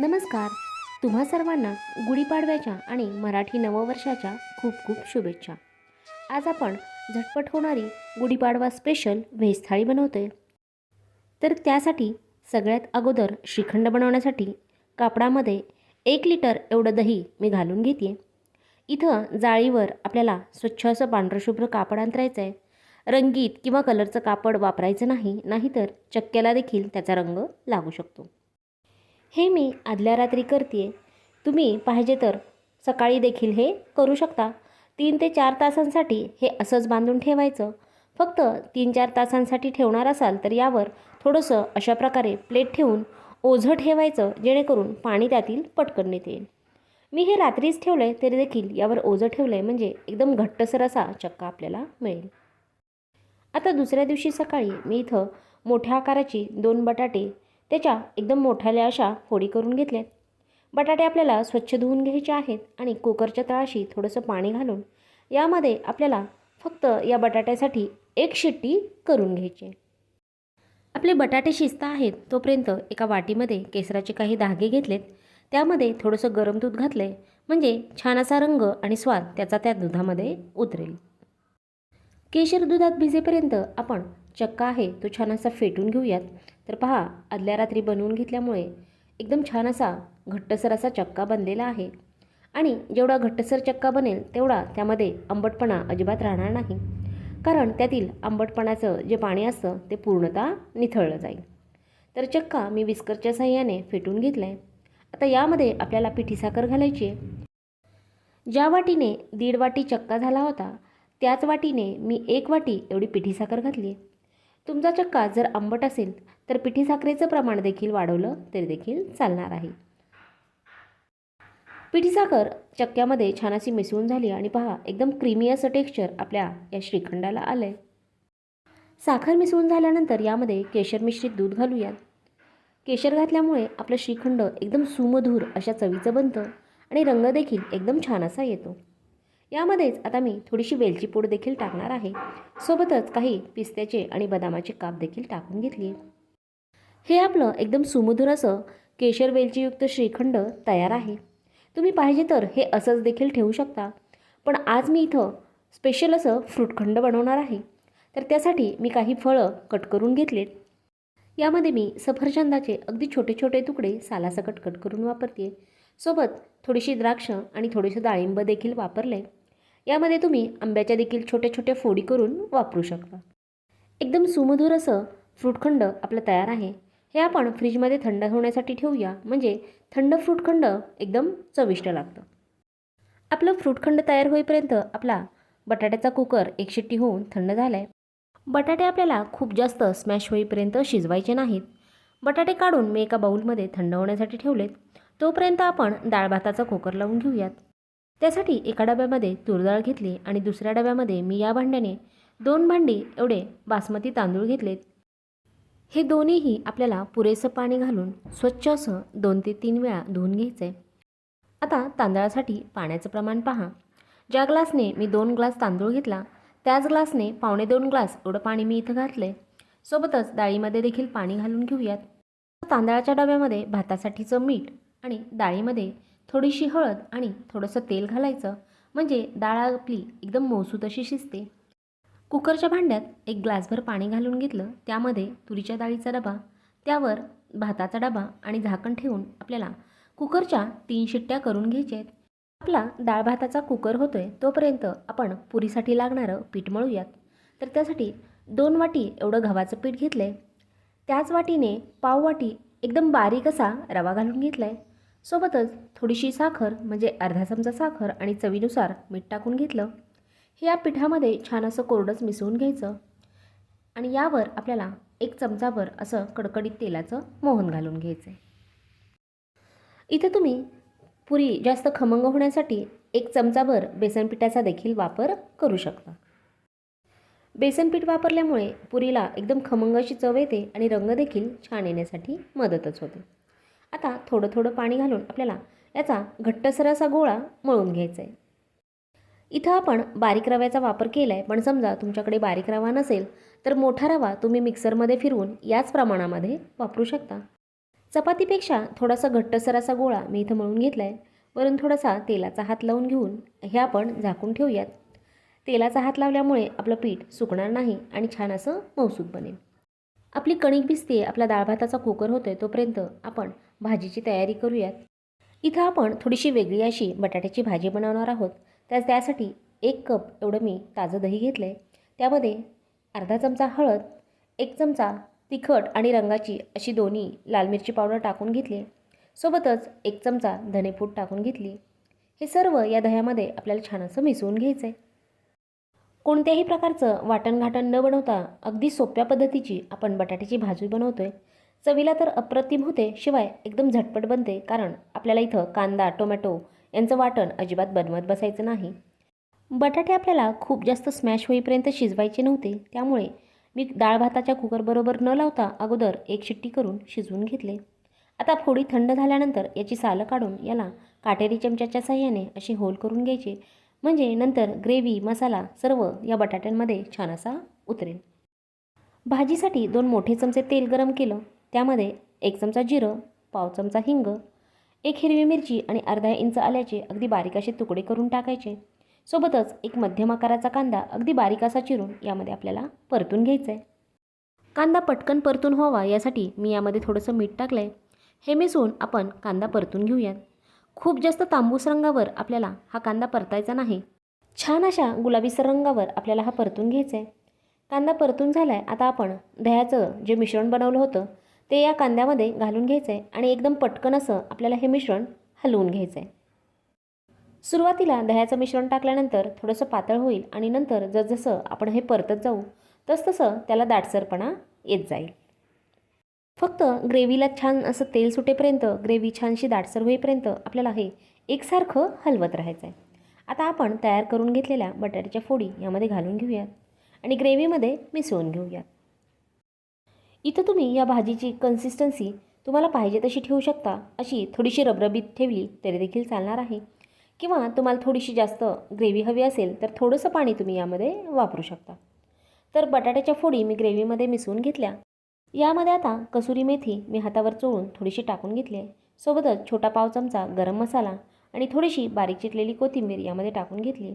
नमस्कार. तुम्हा सर्वांना गुढीपाडव्याच्या आणि मराठी नववर्षाच्या खूप खूप शुभेच्छा. आज आपण झटपट होणारी गुढीपाडवा स्पेशल व्हेज थाळी बनवतोय. तर त्यासाठी सगळ्यात अगोदर श्रीखंड बनवण्यासाठी कापडामध्ये एक लिटर एवढं दही मी घालून घेते इथं जाळीवर आपल्याला स्वच्छ असं पांढरशुभ्र कापड अंतरायचं आहे रंगीत किंवा कलरचं कापड वापरायचं नाही नाहीतर चक्क्याला देखील त्याचा रंग लागू शकतो. हे मी आदल्या रात्री करते तुम्ही पाहिजे तर सकाळी देखील हे करू शकता. तीन ते चार तासांसाठी हे असंच बांधून ठेवायचं. फक्त तीन चार तासांसाठी ठेवणार असाल तर यावर थोडंसं अशा प्रकारे प्लेट ठेवून ओझं ठेवायचं जेणेकरून पाणी त्यातील पटकन येईल मी हे रात्रीच ठेवलं आहे तरी देखील यावर ओझं ठेवलं आहे म्हणजे एकदम घट्टसर असा चक्का आपल्याला मिळेल. आता दुसऱ्या दिवशी सकाळी मी इथं मोठ्या आकाराची दोन बटाटे त्याच्या एकदम मोठ्याल्या अशा फोडी करून घेतल्यात. बटाटे आपल्याला स्वच्छ धुवून घ्यायचे आहेत आणि कुकरच्या तळाशी थोडंसं पाणी घालून यामध्ये आपल्याला फक्त या बटाट्यासाठी एक शिट्टी करून घ्यायची आहे. आपले बटाटे शिजता आहेत तोपर्यंत एका वाटीमध्ये केसराचे काही धागे घेतलेत. त्यामध्ये थोडंसं गरम दूध घातले म्हणजे छान असा रंग आणि स्वाद त्याचा त्या दुधामध्ये उतरेल. केशर दुधात भिजेपर्यंत आपण चक्का आहे तो छान असा फेटून घेऊयात. तर पहा आदल्या रात्री बनवून घेतल्यामुळे एकदम छान असा घट्टसर असा चक्का बनलेला आहे. आणि जेवढा घट्टसर चक्का बनेल तेवढा त्यामध्ये आंबटपणा अजिबात राहणार नाही. कारण त्यातील आंबटपणाचं जे पाणी असतं ते पूर्णतः निथळलं जाईल. तर चक्का मी विस्करच्या साह्याने फेटून घेतला आहे आता यामध्ये आपल्याला पिठी साखर घालायची आहे. ज्या वाटीने दीड वाटी चक्का झाला होता त्याच वाटीने मी एक वाटी एवढी पिठी साखर घातली आहे. तुमचा चक्का जर आंबट असेल तर पिठी साखरेचं प्रमाण देखील वाढवलं तरी देखील चालणार आहे. पिठी साखर चक्क्यामध्ये छान अशी मिसळून झाली आणि पहा एकदम क्रीमी असं टेक्स्चर आपल्या या श्रीखंडाला आलं आहे साखर मिसळून झाल्यानंतर यामध्ये केशर मिश्रित दूध घालूयात. केशर घातल्यामुळे आपलं श्रीखंड एकदम सुमधूर अशा चवीचं बनतं आणि रंग देखील एकदम छान असा येतो. यामध्येच आता मी थोडीशी वेलची पूड देखील टाकणार आहे. सोबतच काही पिस्त्याचे आणि बदामाचे काप देखील टाकून घेतली. हे आपलं एकदम सुमधुर असं केशर वेलचीयुक्त श्रीखंड तयार आहे. तुम्ही पाहिजे तर हे असंच देखील ठेवू शकता. पण आज मी इथं स्पेशल असं फ्रूटखंड बनवणार आहे. तर त्यासाठी मी काही फळं कट करून घेतलेत. यामध्ये मी सफरचंदाचे अगदी छोटे छोटे तुकडे सालासकट कट करून वापरते सोबत थोडीशी द्राक्ष आणि थोडेसे डाळिंब देखील वापरले यामध्ये तुम्ही आंब्याच्या देखील छोट्या छोट्या फोडी करून वापरू शकता. एकदम सुमधुर असं फ्रूटखंड आपलं तयार आहे. हे आपण फ्रीजमध्ये थंड होण्यासाठी ठेवूया. म्हणजे थंड फ्रूटखंड एकदम चविष्ट लागतं. आपलं फ्रूटखंड तयार होईपर्यंत आपला बटाट्याचा कुकर एक शिट्टी होऊन थंड झाला आहे बटाटे आपल्याला खूप जास्त स्मॅश होईपर्यंत शिजवायचे नाहीत. बटाटे काढून मी एका बाऊलमध्ये थंड होण्यासाठी ठेवलेत. तोपर्यंत आपण डाळ भाताचा कुकर लावून घेऊयात. त्यासाठी एका डब्यामध्ये तुरडाळ घेतली आणि दुसऱ्या डब्यामध्ये मी या भांड्याने दोन भांडी एवढे बासमती तांदूळ घेतलेत. हे दोन्हीही आपल्याला पुरेसं पाणी घालून स्वच्छ असं दोन ते तीन वेळा धुवून घ्यायचं आहे आता तांदळासाठी पाण्याचं प्रमाण पहा. ज्या ग्लासने मी दोन ग्लास तांदूळ घेतला त्याच ग्लासने पावणे दोन ग्लास एवढं पाणी मी इथं घातलं आहे सोबतच डाळीमध्ये देखील पाणी घालून घेऊयात. तांदळाच्या डब्यामध्ये भातासाठीचं मीठ आणि डाळीमध्ये थोडीशी हळद आणि थोडंसं तेल घालायचं. म्हणजे डाळ आपली एकदम मौसूत अशी शिजते. कुकरच्या भांड्यात एक ग्लासभर पाणी घालून घेतलं. त्यामध्ये तुरीच्या डाळीचा डबा त्यावर भाताचा डबा आणि झाकण ठेवून आपल्याला कुकरच्या तीन शिट्ट्या करून घ्यायच्या आहेत आपला डाळ भाताचा कुकर होतो आहे तोपर्यंत आपण पुरीसाठी लागणारं पीठ मळूयात. तर त्यासाठी दोन वाटी एवढं गव्हाचं पीठ घेतलं आहे त्याच वाटीने पाव वाटी एकदम बारीक असा रवा घालून घेतला आहे सोबतच थोडीशी साखर म्हणजे अर्धा चमचा साखर आणि चवीनुसार मीठ टाकून घेतलं. हे या पिठामध्ये छान असं कोरडंच मिसळून घ्यायचं. आणि यावर आपल्याला एक चमचाभर असं कडकडीत तेलाचं मोहन घालून घ्यायचं आहे इथं तुम्ही पुरी जास्त खमंग होण्यासाठी एक चमचाभर बेसनपिठाचा देखील वापर करू शकता. बेसनपीठ वापरल्यामुळे पुरीला एकदम खमंग अशी चव येते आणि रंग देखील छान येण्यासाठी मदतच होते. आता थोडं थोडं पाणी घालून आपल्याला याचा घट्टसर असा गोळा मळून घ्यायचा आहे इथं आपण बारीक रव्याचा वापर केला आहे पण समजा तुमच्याकडे बारीक रवा नसेल तर मोठा रवा तुम्ही मिक्सरमध्ये फिरवून याच प्रमाणामध्ये वापरू शकता. चपातीपेक्षा थोडासा घट्टसर असा गोळा मी इथं मळून घेतला आहे वरून थोडासा तेलाचा हात लावून घेऊन हे आपण झाकून ठेवूयात. तेलाचा हात लावल्यामुळे आपलं पीठ सुकणार नाही आणि छान असं मौसूद बनेल. आपली कणिक भिजते आपला डाळ भाताचा कुकर होतोय तोपर्यंत आपण भाजीची तयारी करूयात. इथं आपण थोडीशी वेगळी अशी बटाट्याची भाजी बनवणार आहोत. तर त्यासाठी एक कप एवढं मी ताजं दही घेतलं आहे त्यामध्ये अर्धा चमचा हळद एक चमचा तिखट आणि रंगाची अशी दोन्ही लाल मिरची पावडर टाकून घेतली. सोबतच एक चमचा धनेपूड टाकून घेतली. हे सर्व या दह्यामध्ये आपल्याला छान असं मिसळून घ्यायचं आहे कोणत्याही प्रकारचं वाटण घाटण न बनवता अगदी सोप्या पद्धतीची आपण बटाट्याची भाजी बनवतो आहे चवीला तर अप्रतिम होते शिवाय एकदम झटपट बनते कारण आपल्याला इथं कांदा टोमॅटो यांचं वाटण अजिबात बनवत बसायचं नाही. बटाटे आपल्याला खूप जास्त स्मॅश होईपर्यंत शिजवायचे नव्हते त्यामुळे मी डाळ भाताच्या कुकरबरोबर न लावता अगोदर एक शिट्टी करून शिजवून घेतले. आता फोडी थंड झाल्यानंतर याची सालं काढून याला काटेरी चमच्याच्या साह्याने असे होल करून घ्यायचे म्हणजे नंतर ग्रेव्ही मसाला सर्व या बटाट्यांमध्ये छान असा उतरेल. भाजीसाठी दोन मोठे चमचे तेल गरम केलं. त्यामध्ये एक चमचा जिरं पाव चमचा हिंग एक हिरवी मिरची आणि अर्धा इंच आल्याचे अगदी बारीक असे तुकडे करून टाकायचे. सोबतच एक मध्यम आकाराचा कांदा अगदी बारीक असा चिरून यामध्ये आपल्याला परतून घ्यायचा आहे कांदा पटकन परतून व्हावा यासाठी मी यामध्ये थोडंसं मीठ टाकलं आहे हे मिसळून आपण कांदा परतून घेऊयात. खूप जास्त तांबूस रंगावर आपल्याला हा कांदा परतायचा नाही. छान अशा गुलाबीसर रंगावर आपल्याला हा परतून घ्यायचा आहे कांदा परतून झाला आहे आता आपण दह्याचं जे मिश्रण बनवलं होतं ते या कांद्यामध्ये घालून घ्यायचं आहे आणि एकदम पटकन असं आपल्याला हे मिश्रण हलवून घ्यायचं आहे सुरुवातीला दह्याचं मिश्रण टाकल्यानंतर थोडंसं पातळ होईल आणि नंतर जसजसं आपण हे परतत जाऊ तसतसं त्याला दाटसरपणा येत जाईल. फक्त ग्रेव्हीला छान असं तेल सुटेपर्यंत ग्रेव्ही छानशी दाटसर होईपर्यंत आपल्याला हे एकसारखं हलवत राहायचं आहे आता आपण तयार करून घेतलेल्या बटाट्याच्या फोडी यामध्ये घालून घेऊयात आणि ग्रेव्हीमध्ये मिसळून घेऊयात. इथं तुम्ही या भाजीची कन्सिस्टन्सी तुम्हाला पाहिजे तशी ठेवू शकता अशी थोडीशी रबरबीत ठेवली तरी देखील चालणार आहे. किंवा तुम्हाला थोडीशी जास्त ग्रेव्ही हवी असेल तर थोडंसं पाणी तुम्ही यामध्ये वापरू शकता. तर बटाट्याच्या फोडी मी ग्रेव्हीमध्ये मिसळून घेतल्या. यामध्ये आता कसुरी मेथी मी हातावर चोळून थोडीशी टाकून घेतली. आहे सोबतच छोटा पाव चमचा गरम मसाला आणि थोडीशी बारीक चिटलेली कोथिंबीर यामध्ये टाकून घेतली.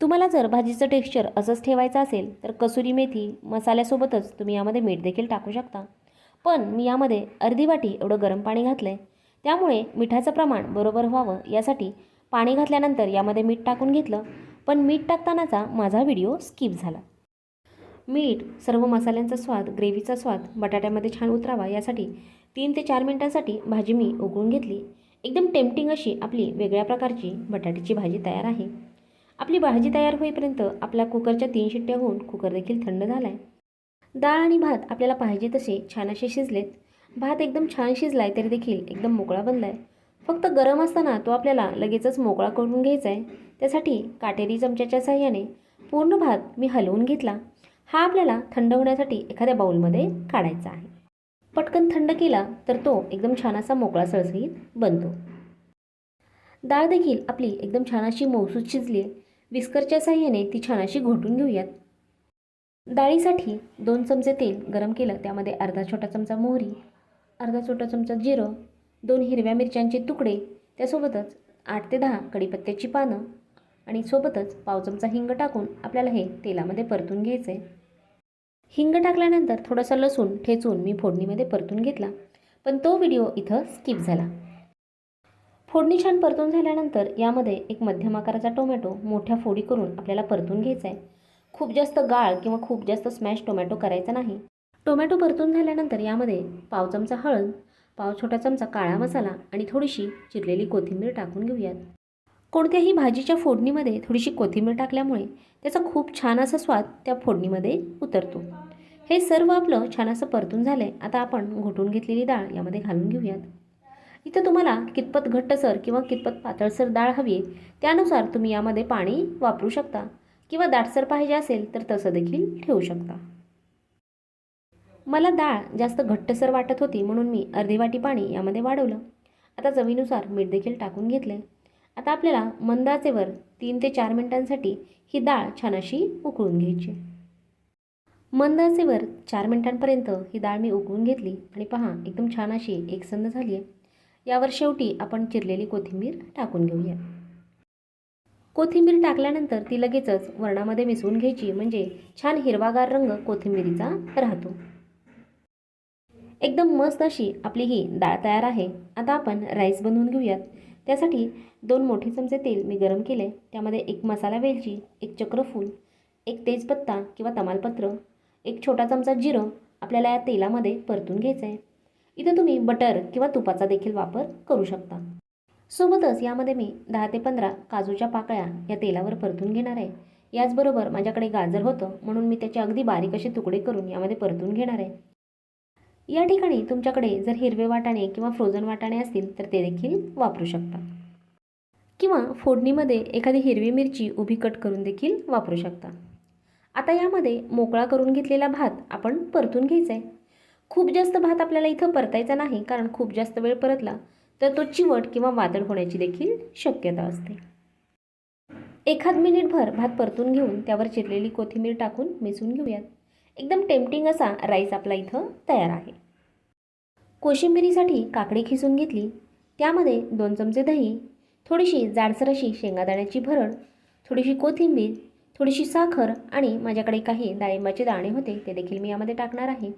तुम्हाला जर भाजीचं टेक्स्चर असंच ठेवायचं असेल तर कसुरी मेथी मसाल्यासोबतच तुम्ही यामध्ये मीठ देखील टाकू शकता. पण मी यामध्ये अर्धी वाटी एवढं गरम पाणी घातलं आहे त्यामुळे मिठाचं प्रमाण बरोबर व्हावं यासाठी पाणी घातल्यानंतर यामध्ये मीठ टाकून घेतलं. पण मीठ टाकतानाचा माझा व्हिडिओ स्किप झाला. मीठ सर्व मसाल्यांचा स्वाद ग्रेव्हीचा स्वाद बटाट्यामध्ये छान उतरावा यासाठी तीन ते चार मिनटांसाठी भाजी मी उकळून घेतली. एकदम टेम्पटिंग अशी आपली वेगळ्या प्रकारची बटाट्याची भाजी तयार आहे. आपली भाजी तयार होईपर्यंत आपल्या कुकरच्या तीन शिट्ट्या होऊन कुकर देखील थंड झाला आहे डाळ आणि भात आपल्याला पाहिजे तसे छान असे शिजलेत. भात एकदम छान शिजला आहे तरी देखील एकदम मोकळा बनला आहे फक्त गरम असताना तो आपल्याला लगेचच मोकळा करून घ्यायचा आहे त्यासाठी काटेरी चमच्याच्या साह्याने पूर्ण भात मी हलवून घेतला. हा आपल्याला थंड होण्यासाठी एखाद्या बाऊलमध्ये काढायचा आहे. पटकन थंड केला तर तो एकदम छान असा मोकळा सळसळीत बनतो. डाळ देखील आपली एकदम छान अशी मौसूद शिजली आहे विस्करच्या साह्याने ती छान अशी घोटून घेऊयात. डाळीसाठी दोन चमचे तेल गरम केलं त्यामध्ये अर्धा छोटा चमचा मोहरी अर्धा छोटा चमचा जिरं दोन हिरव्या मिरच्यांचे तुकडे त्यासोबतच आठ ते दहा कढीपत्त्याची पानं आणि सोबतच पाव चमचा हिंग टाकून आपल्याला हे तेलामध्ये परतून घ्यायचं आहे हिंग टाकल्यानंतर थोडासा लसूण ठेचून मी फोडणीमध्ये परतून घेतला पण तो व्हिडिओ इथं स्किप झाला. फोडणी छान परतून झाल्यानंतर यामध्ये एक मध्यम आकाराचा टोमॅटो मोठ्या फोडी करून आपल्याला परतून घ्यायचा आहे खूप जास्त गाळ किंवा खूप जास्त स्मॅश टोमॅटो करायचा नाही. टोमॅटो परतून झाल्यानंतर यामध्ये पाव चमचा हळद पाव छोटा चमचा काळा मसाला आणि थोडीशी चिरलेली कोथिंबीर टाकून घेऊयात. कोणत्याही भाजीच्या फोडणीमध्ये थोडीशी कोथिंबीर टाकल्यामुळे त्याचा खूप छान असा स्वाद त्या फोडणीमध्ये उतरतो. हे सर्व आपलं छान असं परतून झालं आहे आता आपण घोटून घेतलेली डाळ यामध्ये घालून घेऊयात. इथं तुम्हाला कितपत घट्टसर किंवा कितपत पातळसर डाळ हवी आहे त्यानुसार तुम्ही यामध्ये पाणी वापरू शकता. किंवा दाटसर पाहिजे असेल तर तसं देखील ठेवू शकता. मला डाळ जास्त घट्टसर वाटत होती म्हणून मी अर्धी वाटी पाणी यामध्ये वाढवलं. आता चवीनुसार मीठ देखील टाकून घेतले आता आपल्याला मंदाचेवर तीन ते चार मिनिटांसाठी ही डाळ छान अशी उकळून घ्यायची. मंद आचेवर चार मिनिटांपर्यंत ही डाळ मी उकळून घेतली. आणि पहा एकदम छान अशी एकसंध झाली आहे. यावर शेवटी आपण चिरलेली कोथिंबीर टाकून घेऊया. कोथिंबीर टाकल्यानंतर ती लगेचच वरणामध्ये मिसळून घ्यायची म्हणजे छान हिरवागार रंग कोथिंबीरीचा राहतो. एकदम मस्त अशी आपली ही डाळ तयार आहे. आता आपण राईस बनवून घेऊयात. त्यासाठी दोन मोठे चमचे तेल मी गरम केले त्यामध्ये एक मसाला वेलची एक चक्रफूल एक तेजपत्ता किंवा तमालपत्र एक छोटा चमचा जिरं आपल्याला या तेलामध्ये परतून घ्यायचं आहे इथं तुम्ही बटर किंवा तुपाचा देखील वापर करू शकता. सोबतच यामध्ये मी दहा ते पंधरा काजूच्या पाकळ्या या तेलावर परतून घेणार आहे. याचबरोबर माझ्याकडे गाजर होतं म्हणून मी त्याचे अगदी बारीक असे तुकडे करून यामध्ये परतून घेणार आहे. या ठिकाणी तुमच्याकडे जर हिरवे वाटाणे किंवा फ्रोझन वाटाणे असतील तर ते देखील वापरू शकता. किंवा फोडणीमध्ये एखादी हिरवी मिरची उभी कट करून देखील वापरू शकता. आता यामध्ये मोकळा करून घेतलेला भात आपण परतून घ्यायचा आहे. खूप जास्त भात आपल्याला इथं परतायचा नाही कारण खूप जास्त वेळ परतला तर तो चिवट किंवा वादळ होण्याची देखील शक्यता असते. एखाद मिनिटभर भात परतून घेऊन त्यावर चिरलेली कोथिंबीर टाकून मिसळून घेऊयात. एकदम टेम्पटिंग असा राईस आपला इथं तयार आहे. कोशिंबिरीसाठी काकडी खिसून घेतली. त्यामध्ये दोन चमचे दही थोडीशी जाडसर अशी शेंगादाण्याची भरड थोडीशी कोथिंबीर थोडीशी साखर आणि माझ्याकडे काही डाळिंबाचे दाणे होते ते देखील मी यामध्ये टाकणार आहे.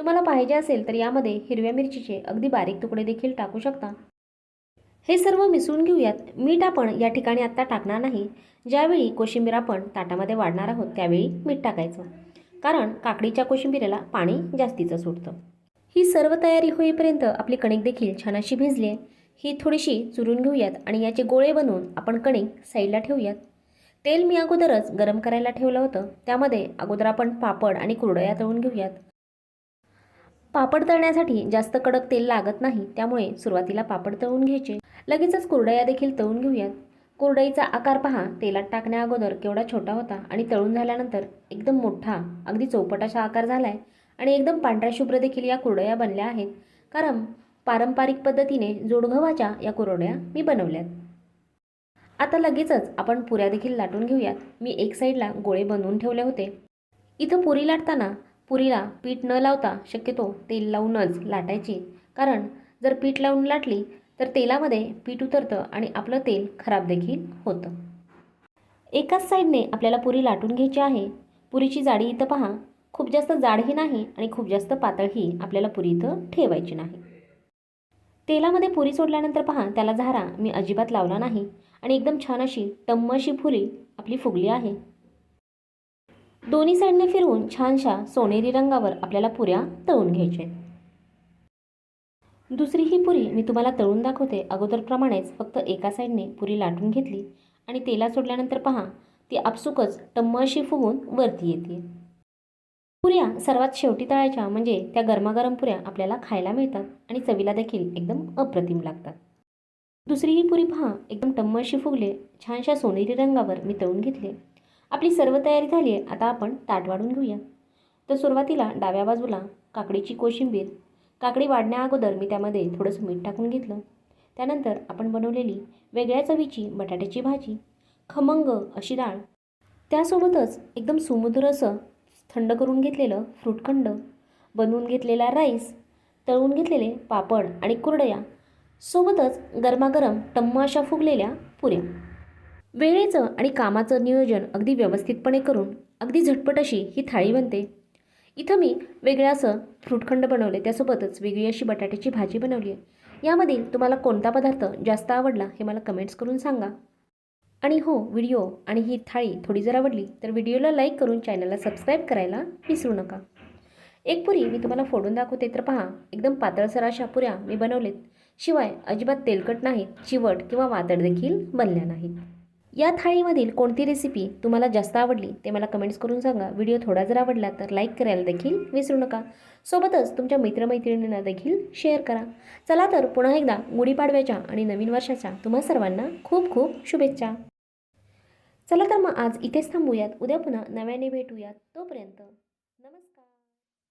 तुम्हाला पाहिजे असेल तर यामध्ये हिरव्या मिरचीचे अगदी बारीक तुकडे देखील टाकू शकता. हे सर्व मिसळून घेऊयात. मीठ आपण या ठिकाणी आत्ता टाकणार नाही. ज्यावेळी कोशिंबीर आपण ताटामध्ये वाढणार आहोत त्यावेळी मीठ टाकायचं. कारण काकडीच्या कोशिंबिरीला पाणी जास्तीचं सुटतं ही सर्व तयारी होईपर्यंत आपली कणिक देखील छान अशी भिजली ही थोडीशी चुरून घेऊयात आणि याचे गोळे बनवून आपण कणिक साईडला ठेवूयात. तेल मी अगोदरच गरम करायला ठेवलं होतं. त्यामध्ये अगोदर आपण पापड आणि कुरडया तळून घेऊयात. पापड तळण्यासाठी जास्त कडक तेल लागत नाही त्यामुळे सुरुवातीला पापड तळून घ्यायचे. लगेचच कुरडया देखील तळून घेऊयात. कुरडईचा आकार पहा. तेलात टाकण्या अगोदर केवढा छोटा होता आणि तळून झाल्यानंतर एकदम मोठा अगदी चौपट असा आकार झाला आहे आणि एकदम पांढऱ्या शुभ्र देखील या कुरडया बनल्या आहेत. कारण पारंपरिक पद्धतीने जोडगव्हाच्या या कुरडया मी बनवल्यात. आता लगेचच आपण पुऱ्या देखील लाटून घेऊयात. मी एक साईडला गोळे बनवून ठेवले होते. इथं पुरी लाटताना पुरीला पीठ न लावता शक्यतो तेल लावूनच लाटायची. कारण जर पीठ लावून लाटली तर तेलामध्ये पीठ उतरतं आणि आपलं तेल खराब देखील होतं. एकाच साईडने आपल्याला पुरी लाटून घ्यायची आहे. पुरीची जाडी इथं पहा. खूप जास्त जाडही नाही आणि खूप जास्त पातळही आपल्याला पुरी इथं ठेवायची नाही. तेलामध्ये पुरी सोडल्यानंतर पहा त्याला झारा मी अजिबात लावला नाही. आणि एकदम छान अशी टम्म अशी पुरी आपली फुगली आहे. दोन्ही साईडने फिरवून छानशा सोनेरी रंगावर आपल्याला पुऱ्या तळून घ्यायच्या दुसरी ही पुरी मी तुम्हाला तळून दाखवते. अगोदरप्रमाणेच फक्त एका साईडने पुरी लाटून घेतली आणि तेला सोडल्यानंतर पहा ती आपसुकच टम्म अशी फुगून वरती येते. पुऱ्या सर्वात शेवटी तळायच्या म्हणजे त्या गरमागरम पुऱ्या आपल्याला खायला मिळतात आणि चवीला देखील एकदम अप्रतिम लागतात. दुसरी ही पुरी पहा एकदम टम्म अशी फुगले छानशा सोनेरी रंगावर मी तळून घेतले. आपली सर्व तयारी झाली आहे आता आपण ताट वाढून घेऊया. तर सुरुवातीला डाव्या बाजूला काकडीची कोशिंबीर काकडी वाढण्याअगोदर मी त्यामध्ये थोडंसं मीठ टाकून घेतलं. त्यानंतर आपण बनवलेली वेगळ्या चवीची बटाट्याची भाजी खमंग अशी डाळ. त्यासोबतच एकदम सुमधुर असं थंड करून घेतलेलं फ्रूटखंड बनवून घेतलेला राईस तळून घेतलेले पापड आणि कुरडया सोबतच गरमागरम टम्म अशा फुगलेल्या पुऱ्या. वेळेचं आणि कामाचं नियोजन अगदी व्यवस्थितपणे करून अगदी झटपट अशी ही थाळी बनते. इथं मी वेगळं असं फ्रूटखंड बनवले त्यासोबतच वेगळी अशी बटाट्याची भाजी बनवली आहे यामधील तुम्हाला कोणता पदार्थ जास्त आवडला हे मला कमेंट्स करून सांगा. आणि हो व्हिडिओ आणि ही थाळी थोडी जर आवडली तर व्हिडिओला लाईक करून चॅनलला सबस्क्राईब करायला विसरू नका. एक पुरी मी तुम्हाला फोडून दाखवते तर पहा एकदम पातळसर अशा पुऱ्या मी बनवलेत. शिवाय अजिबात तेलकट नाहीत चिवट किंवा वातड देखील बनल्या नाहीत. या थाळीमधील कोणती रेसिपी तुम्हाला जास्त आवडली ते मला कमेंट्स करून सांगा. व्हिडिओ थोडा जर आवडला तर लाईक करायला देखील विसरू नका. सोबतच तुमच्या मित्रमैत्रिणींना देखील शेअर करा. चला तर पुन्हा एकदा गुढीपाडव्याच्या आणि नवीन वर्षाच्या तुम्हा सर्वांना खूप खूप शुभेच्छा. चला तर मग आज इथेच थांबूयात. उद्या पुन्हा नव्याने भेटूयात. तोपर्यंत